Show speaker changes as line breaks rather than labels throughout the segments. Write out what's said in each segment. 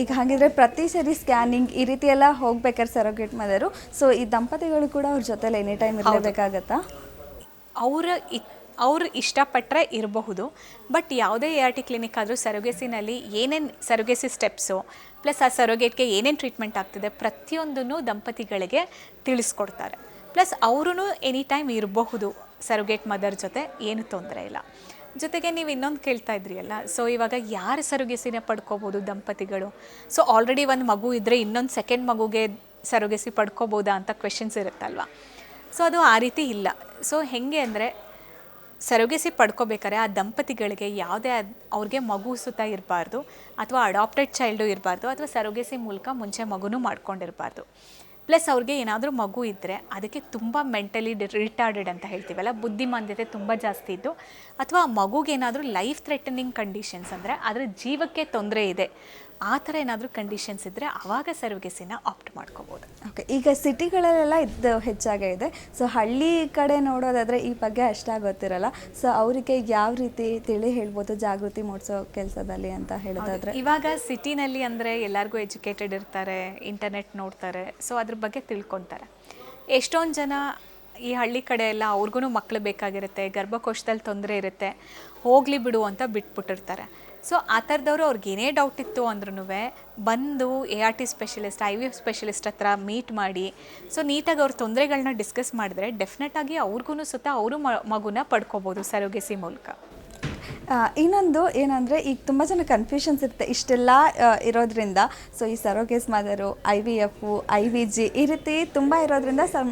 ಈಗ ಹಾಗಿದ್ರೆ ಪ್ರತಿ ಸರಿ ಸ್ಕ್ಯಾನಿಂಗ್ ಈ ರೀತಿ ಎಲ್ಲ ಹೋಗ್ಬೇಕಾದ್ರೆ ಸರೋಗೇಟ್ ಮದರು ಸೊ ಈ ದಂಪತಿಗಳು ಕೂಡ ಅವ್ರ ಜೊತೆಲಿ ಎನಿ ಟೈಮ್ ಇರಲೇಬೇಕಾಗತ್ತಾ?
ಅವರ ಅವರು ಇಷ್ಟಪಟ್ಟರೆ ಇರಬಹುದು. ಬಟ್ ಯಾವುದೇ ಎ ಆರ್ ಟಿ ಕ್ಲಿನಿಕ್ ಆದರೂ ಸರೋಗೆಸಿನಲ್ಲಿ ಏನೇನು ಸರೋಗೆಸಿ ಸ್ಟೆಪ್ಸು ಪ್ಲಸ್ ಆ ಸರೋಗೇಟ್ಗೆ ಏನೇನು ಟ್ರೀಟ್ಮೆಂಟ್ ಆಗ್ತಿದೆ ಪ್ರತಿಯೊಂದನ್ನು ದಂಪತಿಗಳಿಗೆ ತಿಳಿಸ್ಕೊಡ್ತಾರೆ. ಪ್ಲಸ್ ಅವರೂ ಎನಿ ಟೈಮ್ ಇರಬಹುದು ಸರೋಗೇಟ್ ಮದರ್ ಜೊತೆ ಏನು ತೊಂದರೆ ಇಲ್ಲ. ಜೊತೆಗೆ ನೀವು ಇನ್ನೊಂದು ಕೇಳ್ತಾ ಇದ್ರಿ ಅಲ್ಲ? ಸೊ ಇವಾಗ ಯಾರು ಸರುಗೆಸಿನ ಪಡ್ಕೋಬೋದು ದಂಪತಿಗಳು? ಸೊ ಆಲ್ರೆಡಿ ಒಂದು ಮಗು ಇದ್ದರೆ ಇನ್ನೊಂದು ಸೆಕೆಂಡ್ ಮಗುಗೆ ಸರುಗೆಸಿ ಪಡ್ಕೋಬೋದಾ ಅಂತ ಕ್ವೆಶನ್ಸ್ ಇರುತ್ತಲ್ವ? ಸೊ ಅದು ಆ ರೀತಿ ಇಲ್ಲ. ಸೊ ಹೆಂಗೆ ಅಂದರೆ ಸರುಗೆಸಿ ಪಡ್ಕೋಬೇಕಾದ್ರೆ ಆ ದಂಪತಿಗಳಿಗೆ ಯಾವುದೇ ಅವ್ರಿಗೆ ಮಗು ಸುತ್ತ ಇರಬಾರ್ದು, ಅಥವಾ ಅಡಾಪ್ಟೆಡ್ ಚೈಲ್ಡು ಇರಬಾರ್ದು, ಅಥವಾ ಸರೋಗಸಿ ಮೂಲಕ ಮುಂಚೆ ಮಗುನೂ ಮಾಡ್ಕೊಂಡಿರಬಾರ್ದು. ಪ್ಲಸ್ ಅವ್ರಿಗೆ ಏನಾದರೂ ಮಗು ಇದ್ದರೆ ಅದಕ್ಕೆ ತುಂಬ ಮೆಂಟಲಿ ರಿಟಾರ್ಡೆಡ್ ಅಂತ ಹೇಳ್ತೀವಲ್ಲ, ಬುದ್ಧಿಮಾಂದ್ಯತೆ ತುಂಬ ಜಾಸ್ತಿ ಇದ್ದು, ಅಥವಾ ಮಗುಗೇನಾದರೂ ಲೈಫ್ ಥ್ರೆಟನಿಂಗ್ ಕಂಡೀಷನ್ಸ್ ಅಂದರೆ ಅದರ ಜೀವಕ್ಕೆ ತೊಂದರೆ ಇದೆ. ಆ ಥರ ಏನಾದರೂ ಕಂಡೀಷನ್ಸ್ ಇದ್ದರೆ ಆವಾಗ ಸರೋಗೆಸಿನ ಆಪ್ಟ್ ಮಾಡ್ಕೋಬೋದು.
ಓಕೆ ಈಗ ಸಿಟಿಗಳಲ್ಲೆಲ್ಲ ಇದು ಹೆಚ್ಚಾಗೇ ಇದೆ. ಸೊ ಹಳ್ಳಿ ಕಡೆ ನೋಡೋದಾದರೆ ಈ ಬಗ್ಗೆ ಅಷ್ಟಾಗಿ ಗೊತ್ತಿರಲ್ಲ ಸೊ ಅವರಿಗೆ ಯಾವ ರೀತಿ ತಿಳಿ ಹೇಳ್ಬೋದು ಜಾಗೃತಿ ಮೂಡಿಸೋ ಕೆಲಸದಲ್ಲಿ ಅಂತ ಹೇಳೋದಾದರೆ?
ಇವಾಗ ಸಿಟಿನಲ್ಲಿ ಅಂದರೆ ಎಲ್ಲರಿಗೂ ಎಜುಕೇಟೆಡ್ ಇರ್ತಾರೆ ಇಂಟರ್ನೆಟ್ ನೋಡ್ತಾರೆ ಸೊ ಅದ್ರ ಬಗ್ಗೆ ತಿಳ್ಕೊತಾರೆ. ಎಷ್ಟೊಂದು ಜನ ಈ ಹಳ್ಳಿ ಕಡೆ ಎಲ್ಲ ಅವ್ರಿಗೂ ಮಕ್ಕಳು ಬೇಕಾಗಿರುತ್ತೆ ಗರ್ಭಕೋಶದಲ್ಲಿ ತೊಂದರೆ ಇರುತ್ತೆ ಹೋಗಲಿ ಬಿಡು ಅಂತ ಬಿಟ್ಬಿಟ್ಟಿರ್ತಾರೆ. ಸೊ ಆ ಥರದವರು ಅವ್ರಿಗೆ ಏನೇ ಡೌಟ್ ಇತ್ತು ಅಂದ್ರೂ ಬಂದು A R T specialist I V F specialist ಹತ್ರ ಮೀಟ್ ಮಾಡಿ ಸೊ ನೀಟಾಗಿ ಅವ್ರ ತೊಂದರೆಗಳನ್ನ ಡಿಸ್ಕಸ್ ಮಾಡಿದ್ರೆ ಡೆಫಿನೆಟಾಗಿ ಅವ್ರಿಗೂ ಸುತ್ತ ಅವರು ಮಗುನ ಪಡ್ಕೋಬೋದು ಸರೋಗೆಸಿ ಮೂಲಕ.
ಇನ್ನೊಂದು ಏನಂದರೆ ಈಗ ತುಂಬ ಜನ ಕನ್ಫ್ಯೂಷನ್ಸ್ ಇರುತ್ತೆ. ಇಷ್ಟೆಲ್ಲ ಇರೋದ್ರಿಂದ ಸೊ ಈ surrogates mother I V F I V G ಈ ರೀತಿ ತುಂಬ ಇರೋದ್ರಿಂದ ಸಮ್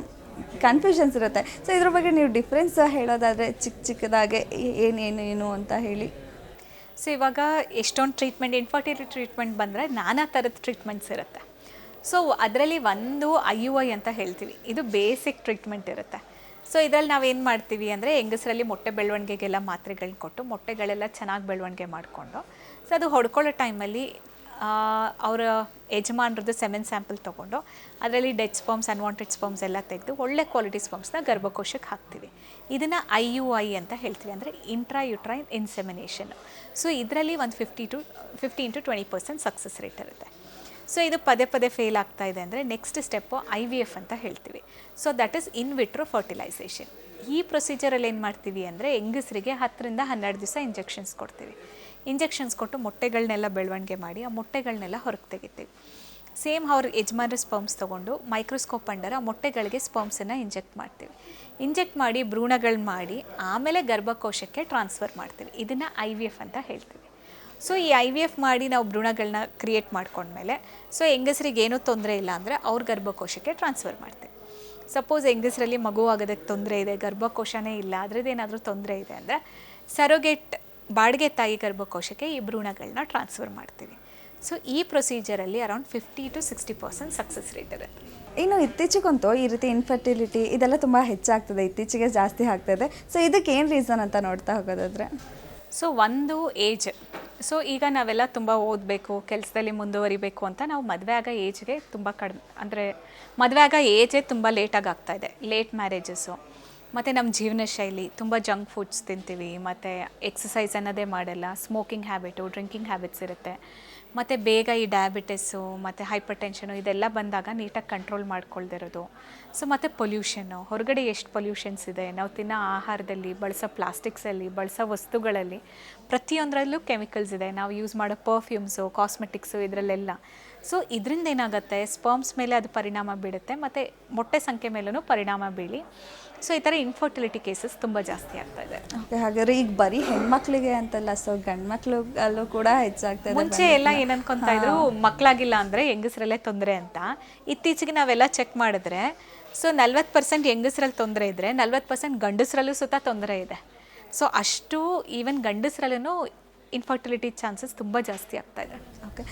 ಕನ್ಫ್ಯೂಷನ್ಸ್ ಇರುತ್ತೆ. ಸೊ ಇದ್ರ ಬಗ್ಗೆ ನೀವು ಡಿಫ್ರೆನ್ಸ್ ಹೇಳೋದಾದರೆ ಚಿಕ್ಕ ಚಿಕ್ಕದಾಗೆ ಏನೇನು ಏನು ಅಂತ ಹೇಳಿ.
ಸೊ ಇವಾಗ ಎಷ್ಟೊಂದು ಟ್ರೀಟ್ಮೆಂಟ್ ಇನ್ಫರ್ಟಿಲಿಟಿ ಟ್ರೀಟ್ಮೆಂಟ್ ಬಂದರೆ ನಾನಾ ಥರದ ಟ್ರೀಟ್ಮೆಂಟ್ಸ್ ಇರುತ್ತೆ. ಸೊ ಅದರಲ್ಲಿ ಒಂದು ಐ ಯು ಐ ಅಂತ ಹೇಳ್ತೀವಿ. ಇದು ಬೇಸಿಕ್ ಟ್ರೀಟ್ಮೆಂಟ್ ಇರುತ್ತೆ. ಸೊ ಇದರಲ್ಲಿ ನಾವೇನು ಮಾಡ್ತೀವಿ ಅಂದರೆ ಹೆಂಗಸರಲ್ಲಿ ಮೊಟ್ಟೆ ಬೆಳವಣಿಗೆಗೆಲ್ಲ ಮಾತ್ರೆಗಳನ್ನ ಕೊಟ್ಟು, ಮೊಟ್ಟೆಗಳೆಲ್ಲ ಚೆನ್ನಾಗಿ ಬೆಳವಣಿಗೆ ಮಾಡಿಕೊಂಡು, ಸೊ, ಅದು ಹೊಡ್ಕೊಳ್ಳೋ ಟೈಮಲ್ಲಿ ಅವರ ಯಜಮಾನ್ರದ್ದು ಸೆಮೆನ್ ಸ್ಯಾಂಪಲ್ ತೊಗೊಂಡು ಅದರಲ್ಲಿ ಡೆಡ್ ಸ್ಪಮ್ಸ್ ಅನ್ವಾಂಟೆಡ್ ಸ್ಪಮ್ಸ್ ಎಲ್ಲ ತೆಗೆದು ಒಳ್ಳೆ ಕ್ವಾಲಿಟಿ ಸ್ಪಮ್ಸ್ನ ಗರ್ಭಕೋಶಕ್ಕೆ ಹಾಕ್ತೀವಿ. ಇದನ್ನು ಐ ಯು ಐ ಅಂತ ಹೇಳ್ತೀವಿ. ಅಂದರೆ ಇಂಟ್ರಾ ಯುಟ್ರೈನ್ ಇನ್ಸೆಮಿನೇಷನ್ ಸೊ ಇದರಲ್ಲಿ ಒಂದು fifty to fifteen to twenty percent success rate ಇರುತ್ತೆ. ಸೊ ಇದು ಪದೇ ಪದೇ ಫೇಲ್ ಆಗ್ತಾ ಇದೆ ಅಂದರೆ next step I V F ಅಂತ ಹೇಳ್ತೀವಿ. So that is in vitro fertilisation ಈ ಪ್ರೊಸೀಜರಲ್ಲಿ ಏನು ಮಾಡ್ತೀವಿ ಅಂದರೆ ಹೆಂಗಸರಿಗೆ ಹತ್ತರಿಂದ ಹನ್ನೆರಡು ದಿವಸ ಇಂಜೆಕ್ಷನ್ಸ್ ಕೊಡ್ತೀವಿ. ಇಂಜೆಕ್ಷನ್ಸ್ ಕೊಟ್ಟು ಮೊಟ್ಟೆಗಳನ್ನೆಲ್ಲ ಬೆಳವಣಿಗೆ ಮಾಡಿ ಆ ಮೊಟ್ಟೆಗಳನ್ನೆಲ್ಲ ಹೊರಗೆ ತೆಗಿತೀವಿ. ಸೇಮ್ ಅವ್ರ ಯಜಮಾನ್ರ ಸ್ಪರ್ಮ್ಸ್ ತೊಗೊಂಡು ಮೈಕ್ರೋಸ್ಕೋಪ್ ಅಂಡರ್ ಮೊಟ್ಟೆಗಳಿಗೆ ಸ್ಪರ್ಮ್ಸನ್ನು ಇಂಜೆಕ್ಟ್ ಮಾಡ್ತೀವಿ. ಇಂಜೆಕ್ಟ್ ಮಾಡಿ ಭ್ರೂಣಗಳನ್ನ ಮಾಡಿ ಆಮೇಲೆ ಗರ್ಭಕೋಶಕ್ಕೆ ಟ್ರಾನ್ಸ್ಫರ್ ಮಾಡ್ತೀವಿ. ಇದನ್ನು ಐ ವಿ ಎಫ್ ಅಂತ ಹೇಳ್ತೀವಿ. ಸೊ ಈ ಐ ವಿ ಎಫ್ ಮಾಡಿ ನಾವು ಭ್ರೂಣಗಳನ್ನ ಕ್ರಿಯೇಟ್ ಮಾಡ್ಕೊಂಡ್ಮೇಲೆ ಸೊ ಹೆಂಗಸರಿಗೆ ಏನೂ ತೊಂದರೆ ಇಲ್ಲ ಅಂದರೆ ಅವ್ರ ಗರ್ಭಕೋಶಕ್ಕೆ ಟ್ರಾನ್ಸ್ಫರ್ ಮಾಡ್ತೀವಿ. ಸಪೋಸ್ ಹೆಂಗಸರಲ್ಲಿ ಮಗು ಆಗೋದಕ್ಕೆ ತೊಂದರೆ ಇದೆ ಗರ್ಭಕೋಶನೇ ಇಲ್ಲ ಅದ್ರದ್ದು ಏನಾದರೂ ತೊಂದರೆ ಇದೆ ಅಂದರೆ ಸರೋಗೇಟ್ ಬಾಡಿಗೆ ತಾಯಿ ಗರ್ಭಕೋಶಕ್ಕೆ ಈ ಭ್ರೂಣಗಳನ್ನ ಟ್ರಾನ್ಸ್ಫರ್ ಮಾಡ್ತೀವಿ. ಸೊ ಈ ಪ್ರೊಸೀಜರಲ್ಲಿ around fifty to sixty percent success rate ಇದೆ.
ಇನ್ನು ಇತ್ತೀಚೆಗಂತೂ ಈ ರೀತಿ ಇನ್ಫರ್ಟಿಲಿಟಿ ಇದೆಲ್ಲ ತುಂಬ ಹೆಚ್ಚಾಗ್ತದೆ ಇತ್ತೀಚೆಗೆ ಜಾಸ್ತಿ ಆಗ್ತದೆ ಸೊ ಇದಕ್ಕೆ ಏನು ರೀಸನ್ ಅಂತ ನೋಡ್ತಾ ಹೋಗೋದಾದ್ರೆ?
ಸೊ ಒಂದು ಏಜ್ ಸೊ ಈಗ ನಾವೆಲ್ಲ ತುಂಬ ಓದಬೇಕು, ಕೆಲಸದಲ್ಲಿ ಮುಂದುವರಿಬೇಕು ಅಂತ ನಾವು ಮದುವೆ ಆಗ ಏಜ್ಗೆ ತುಂಬ ಕಡಿಮೆ ಅಂದರೆ ಮದುವೆ ಆಗ ಏಜೇ ತುಂಬ ಲೇಟಾಗಿ ಆಗ್ತಾ ಇದೆ. ಲೇಟ್ ಮ್ಯಾರೇಜಸ್ಸು ಮತ್ತು ನಮ್ಮ ಜೀವನ ಶೈಲಿ, ತುಂಬ ಜಂಕ್ ಫುಡ್ಸ್ ತಿಂತೀವಿ, ಮತ್ತು ಎಕ್ಸಸೈಸ್ ಅನ್ನೋದೇ ಮಾಡಲ್ಲ ಸ್ಮೋಕಿಂಗ್ ಹ್ಯಾಬಿಟು ಡ್ರಿಂಕಿಂಗ್ ಹ್ಯಾಬಿಟ್ಸ್ ಇರುತ್ತೆ. ಮತ್ತು ಬೇಗ ಈ ಡಯಾಬಿಟಿಸ್ಸು ಮತ್ತು ಹೈಪರ್ ಟೆನ್ಷನು ಇದೆಲ್ಲ ಬಂದಾಗ ನೀಟಾಗಿ ಕಂಟ್ರೋಲ್ ಮಾಡ್ಕೊಳ್ದಿರೋದು. ಸೊ ಮತ್ತು ಪೊಲ್ಯೂಷನ್ನು ಹೊರಗಡೆ ಎಷ್ಟು ಪೊಲ್ಯೂಷನ್ಸ್ ಇದೆ? ನಾವು ತಿನ್ನೋ ಆಹಾರದಲ್ಲಿ, ಬಳಸೋ ಪ್ಲಾಸ್ಟಿಕ್ಸಲ್ಲಿ ಬಳಸೋ ವಸ್ತುಗಳಲ್ಲಿ ಪ್ರತಿಯೊಂದರಲ್ಲೂ ಕೆಮಿಕಲ್ಸ್ ಇದೆ. ನಾವು ಯೂಸ್ ಮಾಡೋ ಪರ್ಫ್ಯೂಮ್ಸು ಕಾಸ್ಮೆಟಿಕ್ಸು ಇದರಲ್ಲೆಲ್ಲ. ಸೊ ಇದರಿಂದ ಏನಾಗುತ್ತೆ? ಸ್ಪರ್ಮ್ಸ್ ಮೇಲೆ ಅದು ಪರಿಣಾಮ ಬೀಳುತ್ತೆ ಮತ್ತು ಮೊಟ್ಟೆ ಸಂಖ್ಯೆ ಮೇಲೂ ಪರಿಣಾಮ ಬೀಳಿ. ಸೊ ಈ ಥರ ಇನ್ಫರ್ಟಿಲಿಟಿ ಕೇಸಸ್ ತುಂಬ ಜಾಸ್ತಿ ಆಗ್ತಾ ಇದೆ.
ಓಕೆ ಹಾಗಾದ್ರೆ ಈಗ ಬರೀ ಹೆಣ್ಮಕ್ಳಿಗೆ ಅಂತಲ್ಲ ಸೊ ಗಂಡ್ಮಕ್ಳು ಅಲ್ಲೂ ಕೂಡ ಹೆಚ್ಚಾಗ್ತದೆ
ಮುಂಚೆ ಎಲ್ಲ ಏನು ಅನ್ಕೊಂತ ಇದ್ರು ಮಕ್ಕಳಾಗಿಲ್ಲ ಅಂದ್ರೆ ಹೆಂಗಸರಲ್ಲೇ ತೊಂದರೆ ಅಂತ. ಇತ್ತೀಚೆಗೆ ನಾವೆಲ್ಲ ಚೆಕ್ ಮಾಡಿದ್ರೆ ಸೊ ನಲ್ವತ್ತು ಪರ್ಸೆಂಟ್ ಹೆಂಗಸ್ರಲ್ಲಿ ತೊಂದರೆ ಇದ್ರೆ ನಲ್ವತ್ತು ಪರ್ಸೆಂಟ್ ಗಂಡಸರಲ್ಲೂ ಸುತ್ತ ತೊಂದರೆ ಇದೆ. ಸೊ ಅಷ್ಟು ಈವನ್ ಗಂಡಸರಲ್ಲೂ ಇನ್ಫರ್ಟಿಲಿಟಿ ಚಾನ್ಸಸ್ ತುಂಬ ಜಾಸ್ತಿ ಆಗ್ತಾ ಇದೆ.
ಓಕೆ